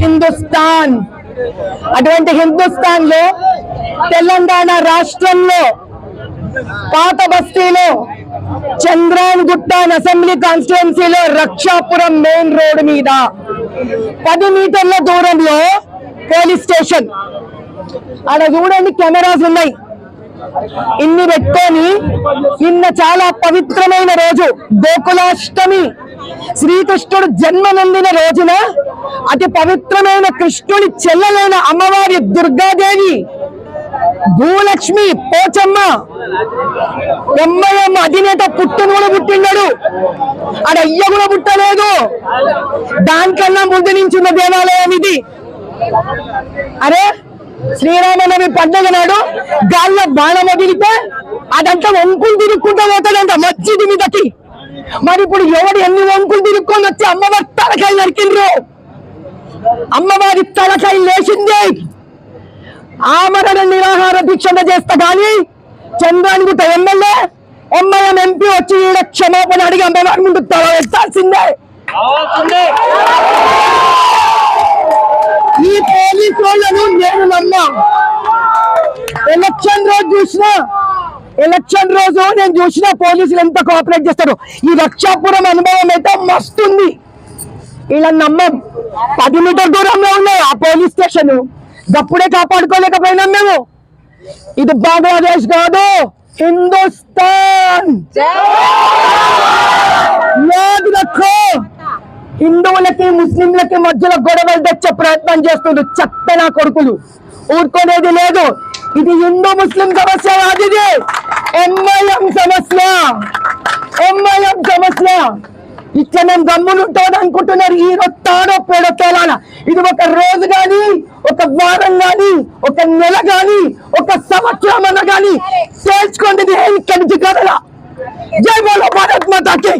హిందుస్థాన్. అటువంటి హిందుస్థాన్లో తెలంగాణ రాష్ట్రంలో పాత బస్తీలో చంద్రాన్ గుట్టాన్ అసెంబ్లీ కాన్స్టిట్యున్సీలో రక్షాపురం మెయిన్ రోడ్ మీద. పది మీటర్ల దూరంలో పోలీస్ స్టేషన్. ఆడ చూడండి కెమెరాస్ ఉన్నాయి. ఇన్ని పెట్టుకొని నిన్న చాలా పవిత్రమైన రోజు గోకులాష్టమి. శ్రీకృష్ణుడు జన్మ నొందిన రోజున అతి పవిత్రమైన కృష్ణుడి చెల్లెలైన అమ్మవారి దుర్గాదేవి భూలక్ష్మి పోచమ్మ ఎమ్మయమ్మ అధినేత పుట్టును కూడా పుట్టిన్నాడు ఆడ అయ్య కూడా పుట్టలేదు. దానికన్నా ముందు నుంచి ఉన్న దేవాలయం ఇది. అరే శ్రీరామనవమి పండుగ నాడు గాల్లో బాణం వదిలితే అదంతా వంకులు తిరుక్కుంటూ పోతాడంట మస్జిద్ మీదకి. మరి ఇప్పుడు ఎవడు ఎన్ని వంకులు తిరుక్కొని వచ్చి అమ్మవారి తలకాయ నరికిండ్రు? అమ్మవారి తలకై లేచింది. ఆమరణ నిరాహార దీక్షణ చేస్తా కానీ చంద్రానిగుట్ట ఎమ్మెల్యే ఎంఐఎం ఎంపీ వచ్చి ఈడ క్షమాపణ అడిగి అమ్మవారి ముందు తల ఎత్తాల్సిందే. ఈ పోలీసు వాళ్ళను నేను నమ్మా ఎలక్షన్ రోజు చూసిన ఎలక్షన్ రోజు నేను చూసిన పోలీసులు ఎంత కోఆపరేట్ చేస్తారు. ఈ రక్షాపురం అనుభవం అయితే మస్తుంది ఇలా నమ్మం. పది మీటర్ దూరంలో ఉన్నాయి ఆ పోలీస్ స్టేషన్ గప్పుడే కాపాడుకోలేకపోయినాం మేము. ఇది బంగ్లాదేశ్ కాదు హిందుస్థాన్. యాద్ రఖో హిందువులకి ముస్లింలకి మధ్యలో గొడవలు తెచ్చే ప్రయత్నం చేస్తుంది చెత్త నా కొడుకులు. ఊరుకునేది లేదు. ఇది హిందూ ముస్లిం సమస్య కాదు ఇది. ఎంఐఎం సమస్య. ఎంఐఎం సమస్య. ఇట్లా మేము గమ్మునుంటామని అనుకుంటున్నారు. ఈ రొత్తాడో పేడో తేలాల. ఇది ఒక రోజు గాని ఒక వారం గాని ఒక నెల గాని ఒక సంవత్సరం అన్న గాని తేల్చుకోండి. ఇక్కడి నుంచి కదలా జై బోలో భారత్ మాతాకి.